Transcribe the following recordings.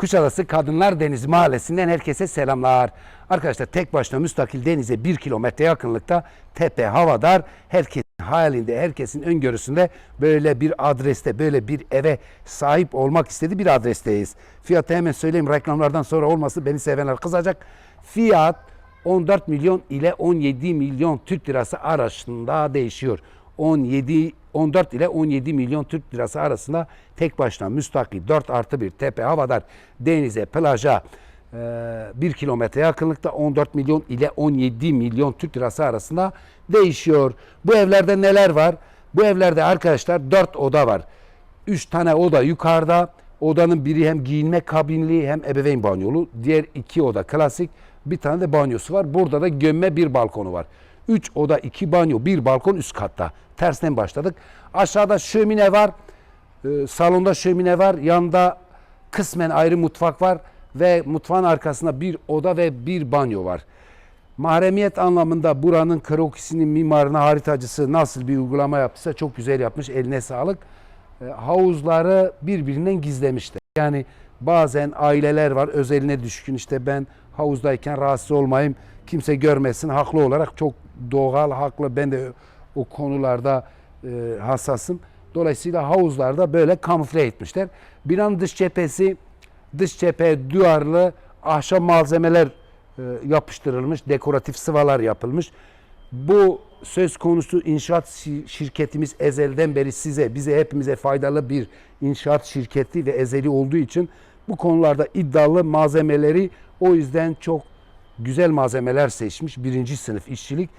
Kuşadası Kadınlar Denizi Mahallesi'nden herkese selamlar. Arkadaşlar tek başına müstakil denize bir kilometre yakınlıkta tepe havadar. Herkesin hayalinde, herkesin öngörüsünde böyle bir adreste, böyle bir eve sahip olmak istediği bir adresteyiz. Fiyatı hemen söyleyeyim reklamlardan sonra olması beni sevenler kızacak. Fiyat 14 milyon ile 17 milyon Türk lirası arasında değişiyor. 17 14 ile 17 milyon Türk lirası arasında tek başına müstakil 4 artı bir tepe havadar denize plaja e, 1 kilometre yakınlıkta 14 milyon ile 17 milyon Türk lirası arasında değişiyor. Bu evlerde neler var? Bu evlerde arkadaşlar 4 oda var. 3 tane oda yukarıda. Odanın biri hem giyinme kabinli hem ebeveyn banyolu. Diğer iki oda klasik. Bir tane de banyosu var. Burada da gömme bir balkonu var. 3 oda, 2 banyo, bir balkon üst katta. Tersten başladık. Aşağıda şömine var. Ee, salonda şömine var. Yanında kısmen ayrı mutfak var. Ve mutfağın arkasında bir oda ve bir banyo var. Mahremiyet anlamında buranın krokisinin mimarına haritacısı nasıl bir uygulama yaptıysa çok güzel yapmış. Eline sağlık. E, havuzları birbirinden gizlemişler. Yani bazen aileler var özeline düşkün işte ben havuzdayken rahatsız olmayayım kimse görmesin haklı olarak çok doğal haklı ben de o konularda e, hassasım. Dolayısıyla havuzlarda böyle kamufle etmişler. Binanın dış cephesi dış cephe duvarlı ahşap malzemeler e, yapıştırılmış, dekoratif sıvalar yapılmış. Bu söz konusu inşaat şi- şirketimiz ezelden beri size, bize hepimize faydalı bir inşaat şirketi ve ezeli olduğu için bu konularda iddialı malzemeleri o yüzden çok güzel malzemeler seçmiş. Birinci sınıf işçilik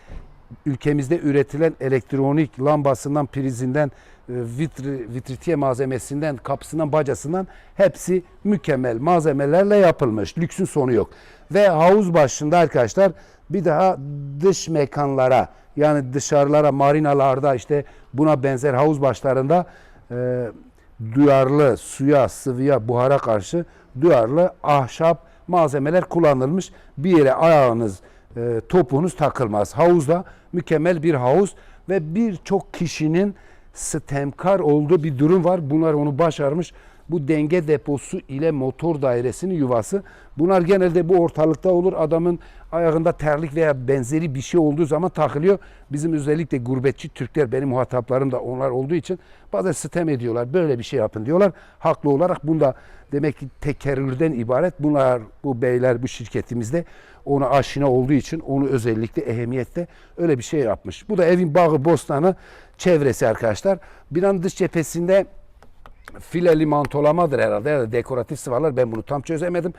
ülkemizde üretilen elektronik lambasından, prizinden, e, vitri, vitritiye malzemesinden, kapısından, bacasından hepsi mükemmel malzemelerle yapılmış. Lüksün sonu yok. Ve havuz başında arkadaşlar bir daha dış mekanlara yani dışarılara, marinalarda işte buna benzer havuz başlarında e, duyarlı suya, sıvıya, buhara karşı duyarlı ahşap malzemeler kullanılmış. Bir yere ayağınız, e, topuğunuz takılmaz. Havuzda mükemmel bir havuz ve birçok kişinin stemkar olduğu bir durum var. Bunlar onu başarmış. Bu denge deposu ile motor dairesinin yuvası. Bunlar genelde bu ortalıkta olur. Adamın ayağında terlik veya benzeri bir şey olduğu zaman takılıyor. Bizim özellikle gurbetçi Türkler benim muhataplarım da onlar olduğu için bazen sitem ediyorlar. Böyle bir şey yapın diyorlar. Haklı olarak bunda demek ki tekerrürden ibaret. Bunlar bu beyler bu şirketimizde ona aşina olduğu için onu özellikle ehemmiyette öyle bir şey yapmış. Bu da evin bağı bostanı çevresi arkadaşlar. Binanın dış cephesinde fileli mantolamadır herhalde ya da dekoratif sıvalar ben bunu tam çözemedim.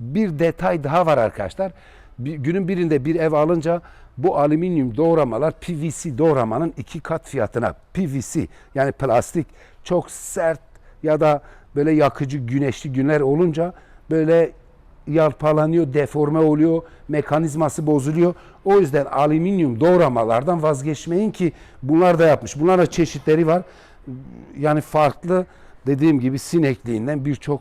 Bir detay daha var arkadaşlar. Bir, günün birinde bir ev alınca bu alüminyum doğramalar PVC doğramanın iki kat fiyatına PVC yani plastik çok sert ya da böyle yakıcı güneşli günler olunca böyle yalpalanıyor, deforme oluyor, mekanizması bozuluyor. O yüzden alüminyum doğramalardan vazgeçmeyin ki bunlar da yapmış. Bunların da çeşitleri var. Yani farklı dediğim gibi sinekliğinden birçok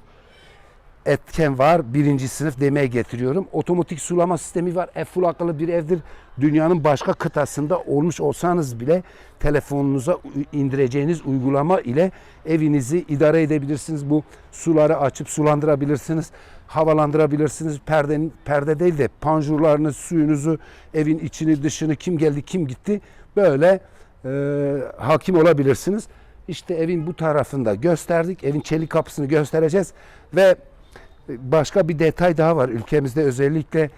etken var. Birinci sınıf demeye getiriyorum. Otomatik sulama sistemi var. E full akıllı bir evdir. Dünyanın başka kıtasında olmuş olsanız bile telefonunuza indireceğiniz uygulama ile evinizi idare edebilirsiniz. Bu suları açıp sulandırabilirsiniz. Havalandırabilirsiniz. Perdenin, perde değil de panjurlarını, suyunuzu, evin içini, dışını, kim geldi, kim gitti böyle e, hakim olabilirsiniz. İşte evin bu tarafında gösterdik. Evin çelik kapısını göstereceğiz ve başka bir detay daha var. Ülkemizde özellikle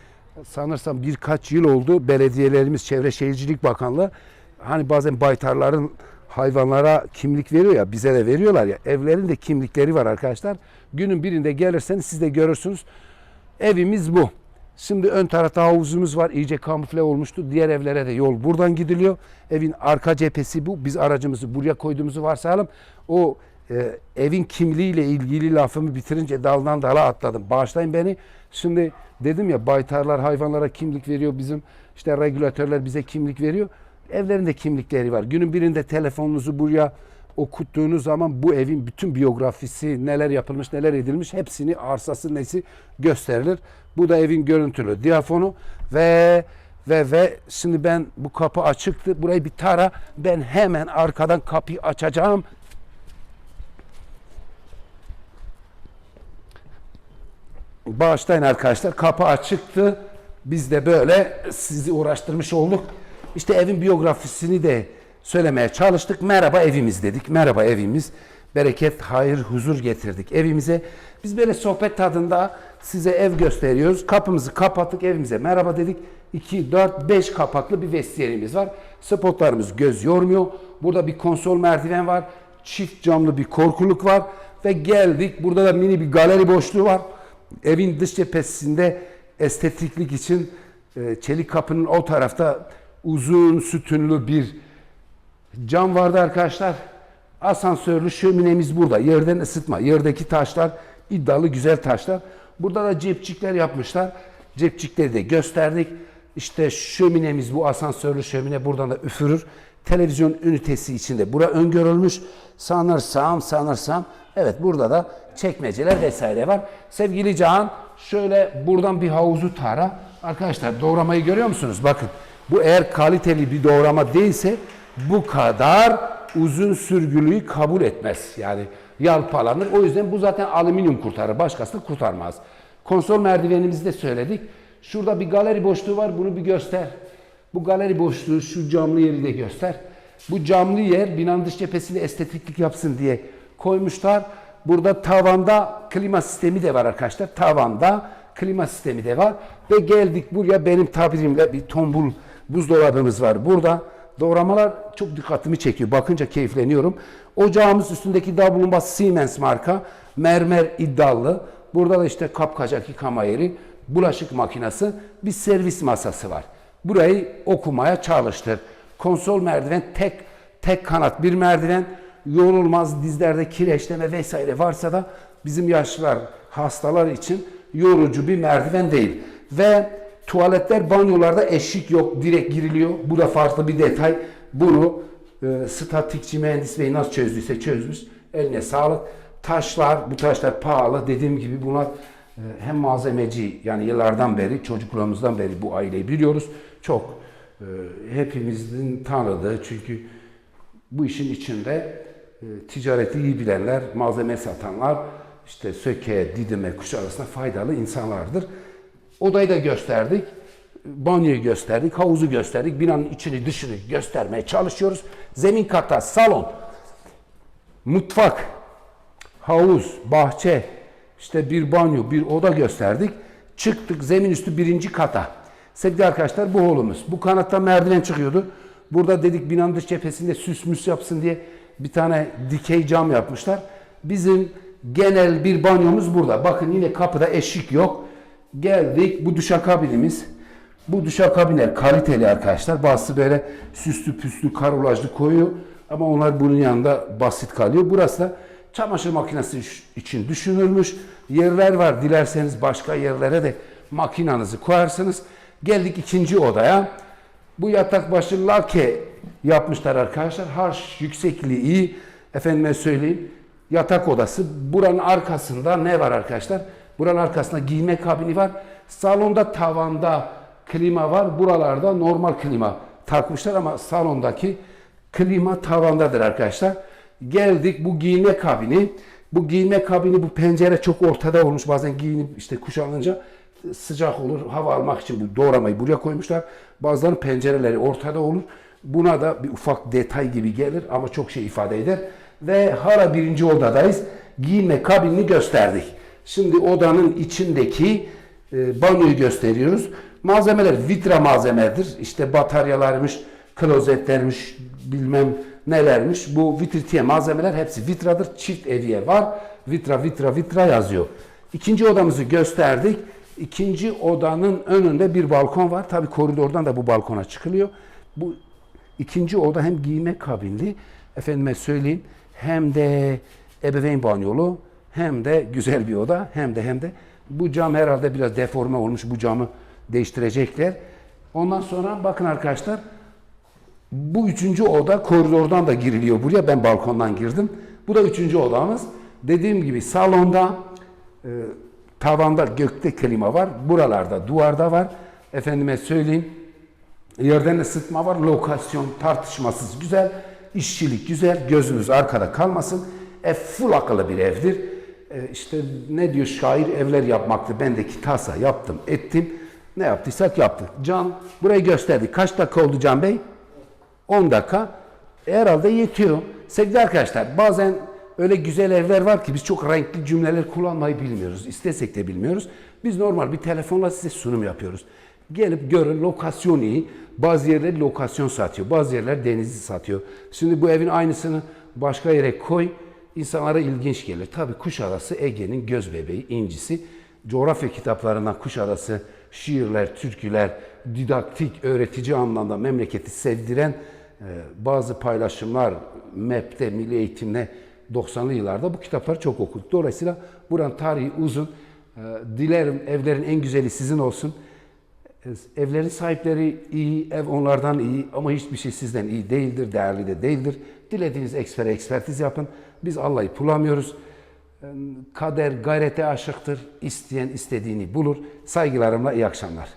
sanırsam birkaç yıl oldu belediyelerimiz Çevre Şehircilik Bakanlığı hani bazen baytarların hayvanlara kimlik veriyor ya bize de veriyorlar ya evlerin de kimlikleri var arkadaşlar. Günün birinde gelirseniz siz de görürsünüz. Evimiz bu. Şimdi ön tarafta havuzumuz var. iyice kamufle olmuştu. Diğer evlere de yol buradan gidiliyor. Evin arka cephesi bu. Biz aracımızı buraya koyduğumuzu varsayalım. O e, evin kimliğiyle ilgili lafımı bitirince daldan dala atladım. Bağışlayın beni. Şimdi dedim ya baytarlar hayvanlara kimlik veriyor. Bizim işte regülatörler bize kimlik veriyor. Evlerinde kimlikleri var. Günün birinde telefonunuzu buraya okuttuğunuz zaman bu evin bütün biyografisi neler yapılmış neler edilmiş hepsini arsası nesi gösterilir. Bu da evin görüntülü diyafonu ve ve ve şimdi ben bu kapı açıktı. Burayı bir tara. Ben hemen arkadan kapıyı açacağım. Bağışlayın arkadaşlar. Kapı açıktı. Biz de böyle sizi uğraştırmış olduk. İşte evin biyografisini de söylemeye çalıştık. Merhaba evimiz dedik. Merhaba evimiz. Bereket, hayır, huzur getirdik evimize. Biz böyle sohbet tadında size ev gösteriyoruz. Kapımızı kapattık evimize merhaba dedik. 2, 4, 5 kapaklı bir vestiyerimiz var. Spotlarımız göz yormuyor. Burada bir konsol merdiven var. Çift camlı bir korkuluk var. Ve geldik. Burada da mini bir galeri boşluğu var. Evin dış cephesinde estetiklik için e, çelik kapının o tarafta uzun sütunlu bir cam vardı arkadaşlar. Asansörlü şöminemiz burada. Yerden ısıtma. Yerdeki taşlar iddialı güzel taşlar. Burada da cepçikler yapmışlar. Cepçikleri de gösterdik. İşte şöminemiz bu asansörlü şömine buradan da üfürür. Televizyon ünitesi içinde. Bura öngörülmüş. Sanırsam sanırsam evet burada da çekmeceler vesaire var. Sevgili Can şöyle buradan bir havuzu tara. Arkadaşlar doğramayı görüyor musunuz? Bakın bu eğer kaliteli bir doğrama değilse bu kadar uzun sürgülüyü kabul etmez. Yani yalpalanır. O yüzden bu zaten alüminyum kurtarır. Başkasını kurtarmaz. Konsol merdivenimizi de söyledik. Şurada bir galeri boşluğu var. Bunu bir göster. Bu galeri boşluğu şu camlı yeri de göster. Bu camlı yer binanın dış cephesinde estetiklik yapsın diye koymuşlar. Burada tavanda klima sistemi de var arkadaşlar. Tavanda klima sistemi de var. Ve geldik buraya benim tabirimle bir tombul buzdolabımız var burada. Doğramalar çok dikkatimi çekiyor. Bakınca keyifleniyorum. Ocağımız üstündeki davlumbaz Siemens marka. Mermer iddialı. Burada da işte kapkacak yıkama yeri, bulaşık makinesi, bir servis masası var. Burayı okumaya çalıştır. Konsol merdiven tek tek kanat bir merdiven. Yorulmaz dizlerde kireçleme vesaire varsa da bizim yaşlılar, hastalar için yorucu bir merdiven değil. Ve tuvaletler, banyolarda eşik yok, direkt giriliyor. Bu da farklı bir detay. Bunu e, statikçi mühendis bey nasıl çözdüyse çözmüş. Eline sağlık. Taşlar, bu taşlar pahalı. Dediğim gibi bunlar e, hem malzemeci yani yıllardan beri, çocukluğumuzdan beri bu aileyi biliyoruz. Çok e, hepimizin tanıdığı çünkü bu işin içinde e, ticareti iyi bilenler, malzeme satanlar, işte Söke, Didim'e, Kuşadası'na faydalı insanlardır. Odayı da gösterdik. Banyoyu gösterdik, havuzu gösterdik. Binanın içini dışını göstermeye çalışıyoruz. Zemin kata, salon, mutfak, havuz, bahçe, işte bir banyo, bir oda gösterdik. Çıktık zemin üstü birinci kata. Sevgili arkadaşlar bu holumuz. Bu kanattan merdiven çıkıyordu. Burada dedik binanın dış cephesinde süs müs yapsın diye bir tane dikey cam yapmışlar. Bizim genel bir banyomuz burada. Bakın yine kapıda eşik yok. Geldik bu duşakabinimiz. Bu duşakabinler kaliteli arkadaşlar. Bazısı böyle süslü püslü karolajlı koyuyor. Ama onlar bunun yanında basit kalıyor. Burası da çamaşır makinesi için düşünülmüş. Yerler var. Dilerseniz başka yerlere de makinanızı koyarsınız. Geldik ikinci odaya. Bu yatak başı lake yapmışlar arkadaşlar. Harç yüksekliği iyi. Efendime söyleyeyim. Yatak odası. Buranın arkasında ne var arkadaşlar? Buranın arkasında giyme kabini var. Salonda tavanda klima var. Buralarda normal klima takmışlar ama salondaki klima tavandadır arkadaşlar. Geldik bu giyinme kabini. Bu giyinme kabini bu pencere çok ortada olmuş. Bazen giyinip işte kuşanınca sıcak olur. Hava almak için bu doğramayı buraya koymuşlar. Bazılarının pencereleri ortada olur. Buna da bir ufak detay gibi gelir ama çok şey ifade eder. Ve hala birinci odadayız. Giyinme kabinini gösterdik. Şimdi odanın içindeki e, banyoyu gösteriyoruz. Malzemeler vitra malzemedir. İşte bataryalarmış, klozetlermiş, bilmem nelermiş. Bu vitritiye malzemeler hepsi vitradır. Çift eviye var. Vitra, vitra, vitra yazıyor. İkinci odamızı gösterdik. İkinci odanın önünde bir balkon var. Tabi koridordan da bu balkona çıkılıyor. Bu ikinci oda hem giyme kabinli, efendime söyleyeyim, hem de ebeveyn banyolu, hem de güzel bir oda, hem de hem de bu cam herhalde biraz deforme olmuş. Bu camı değiştirecekler. Ondan sonra bakın arkadaşlar, bu üçüncü oda koridordan da giriliyor buraya. Ben balkondan girdim. Bu da üçüncü odamız. Dediğim gibi salonda e, tavanda gökte klima var. Buralarda duvarda var. Efendime söyleyeyim yerden ısıtma var. Lokasyon tartışmasız güzel. işçilik güzel. Gözünüz arkada kalmasın. E, full akıllı bir evdir. E, işte ne diyor şair evler yapmaktı. Bendeki tasa yaptım, ettim. Ne yaptıysak yaptık. Can burayı gösterdi. Kaç dakika oldu Can Bey? 10 dakika. E, Herhalde yetiyor. Sevgili arkadaşlar bazen öyle güzel evler var ki biz çok renkli cümleler kullanmayı bilmiyoruz. İstesek de bilmiyoruz. Biz normal bir telefonla size sunum yapıyoruz. Gelip görün lokasyon iyi. Bazı yerler lokasyon satıyor. Bazı yerler denizi satıyor. Şimdi bu evin aynısını başka yere koy. İnsanlara ilginç gelir. Tabii Kuşadası Ege'nin göz bebeği, incisi. Coğrafya kitaplarından Kuşadası şiirler, türküler, didaktik, öğretici anlamda memleketi sevdiren e, bazı paylaşımlar MEP'te, Milli Eğitim'de 90'lı yıllarda bu kitapları çok okuduk. Dolayısıyla buranın tarihi uzun. E, Dilerim evlerin en güzeli sizin olsun. E, Evlerin sahipleri iyi, ev onlardan iyi ama hiçbir şey sizden iyi değildir, değerli de değildir. Dilediğiniz ekspere ekspertiz yapın. Biz Allah'ı bulamıyoruz. E, Kader gayrete aşıktır. İsteyen istediğini bulur. Saygılarımla iyi akşamlar.